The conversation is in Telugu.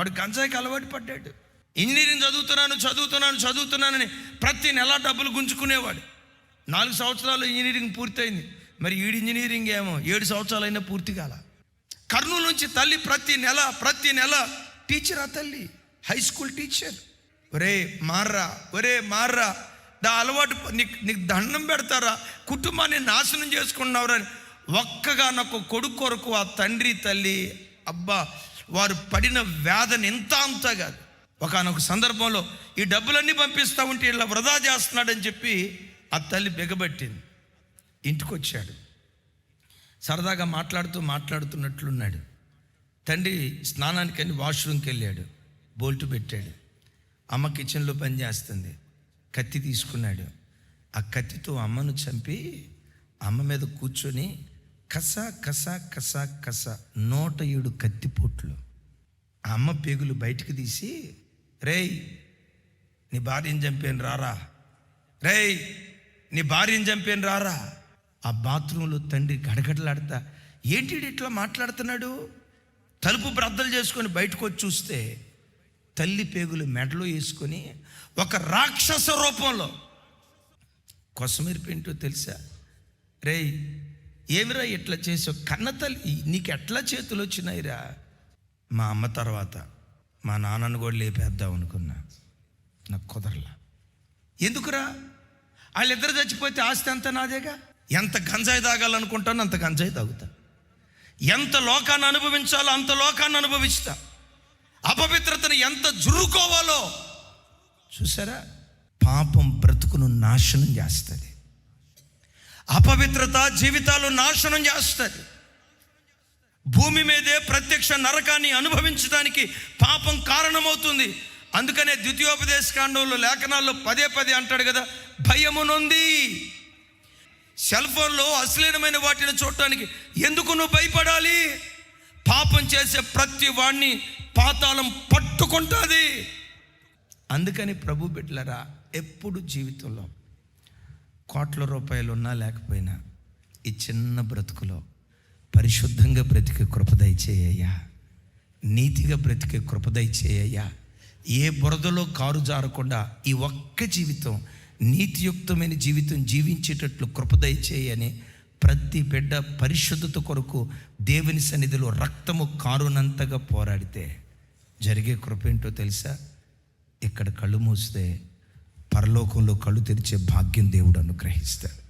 వాడు గంజాయికి అలవాటు పడ్డాడు. ఇంజనీరింగ్ చదువుతున్నాను చదువుతున్నాను చదువుతున్నానని ప్రతి నెల డబ్బులు గుంజుకునేవాడు. నాలుగు సంవత్సరాలు ఇంజనీరింగ్ పూర్తయింది. మరి ఈడు ఇంజనీరింగ్ ఏమో ఏడు సంవత్సరాలైనా పూర్తి కాల. కర్నూలు నుంచి తల్లి ప్రతి నెల ప్రతి నెల టీచర్ ఆ తల్లి? High school teacher. ఒరే మార్రా ఒరే మార్రా దా అలవాటు నీకు నీకు దండం పెడతారా? కుటుంబాన్ని నాశనం చేసుకున్నావురా అని ఒక్కగా నాకు కొడుకు కొరకు ఆ తండ్రి తల్లి అబ్బా వారు పడిన వేదన ఎంత అంతా కాదు. ఒకనొక సందర్భంలో ఈ డబ్బులన్నీ పంపిస్తా ఉంటే ఇలా వృధా చేస్తున్నాడని చెప్పి ఆ తల్లి బిగబట్టింది. ఇంటికి వచ్చాడు సరదాగా మాట్లాడుతూ మాట్లాడుతున్నట్లున్నాడు. తండ్రి స్నానానికని వాష్రూమ్కి వెళ్ళాడు. బోల్ట్ పెట్టాడు. అమ్మ కిచెన్లో పని చేస్తుంది. కత్తి తీసుకున్నాడు. ఆ కత్తితో అమ్మను చంపి అమ్మ మీద కూర్చొని కస కస కస కస. నూట ఏడు కత్తిపోట్లు. ఆ అమ్మ పేగులు బయటికి తీసి రేయ్ నీ భార్యను చంపాను రారా. రేయ్ నీ భార్యను చంపాను రారా. ఆ బాత్రూంలో తండ్రి గడగడలాడతా ఏంటి ఇట్లా మాట్లాడుతున్నాడు? తలుపు బ్రద్దలు చేసుకొని బయటకు వచ్చి చూస్తే తల్లి పేగులు మెడలో వేసుకొని ఒక రాక్షస రూపంలో కొసమెరిపేంటో తెలుసా? రేయ్ ఏమిరా ఇట్లా చేసావు? కన్నతల్లి నీకు ఎట్లా చేతులు వచ్చినాయిరా? మా అమ్మ తర్వాత మా నాన్నను కూడా లేపేద్దాం అనుకున్నా. నాకు కుదరలా. ఎందుకురా? వాళ్ళిద్దరు చచ్చిపోతే ఆస్తి అంతా నాదేగా? ఎంత గంజాయి తాగాలనుకుంటానో అంత గంజాయి తాగుతా. ఎంత లోకాన్ని అనుభవించాలో అంత లోకాన్ని అనుభవిస్తా. అపవిత్రతను ఎంత జురుకోవాలో చూసారా? పాపం బ్రతుకును నాశనం చేస్తుంది. అపవిత్రత జీవితాలు నాశనం చేస్తుంది భూమి మీదే ప్రత్యక్ష నరకాన్ని అనుభవించడానికి పాపం కారణమవుతుంది. అందుకనే ద్వితీయోపదేశ కాండంలో లేఖనాల్లో పదే పదే అంటాడు కదా భయమునుంది సెల్ ఫోన్లో అశ్లీలమైన వాటిని చూడటానికి ఎందుకు నువ్వు భయపడాలి? పాపం చేసే ప్రతి వాడిని పాతాళం పట్టుకుంటుంది. అందుకని ప్రభు బిడ్డలరా ఎప్పుడు జీవితంలో కోట్ల రూపాయలు ఉన్నా లేకపోయినా ఈ చిన్న బ్రతుకులో పరిశుద్ధంగా బ్రతికే కృపదయ చేయ్యా నీతిగా బ్రతికే కృపదయ చేయ్యా ఏ బురదలో కారు జారకుండా ఈ ఒక్క జీవితం నీతియుక్తమైన జీవితం జీవించేటట్లు కృపదయ చేయని ప్రతి బిడ్డ పరిశుద్ధత కొరకు దేవుని సన్నిధిలో రక్తము కారునంతగా పోరాడితే జరిగే కృప ఏంటో తెలుసా? ఇక్కడ కళ్ళు మూస్తే పరలోకంలో కళ్ళు తెరిచే భాగ్యం దేవుడు అనుగ్రహిస్తాడు.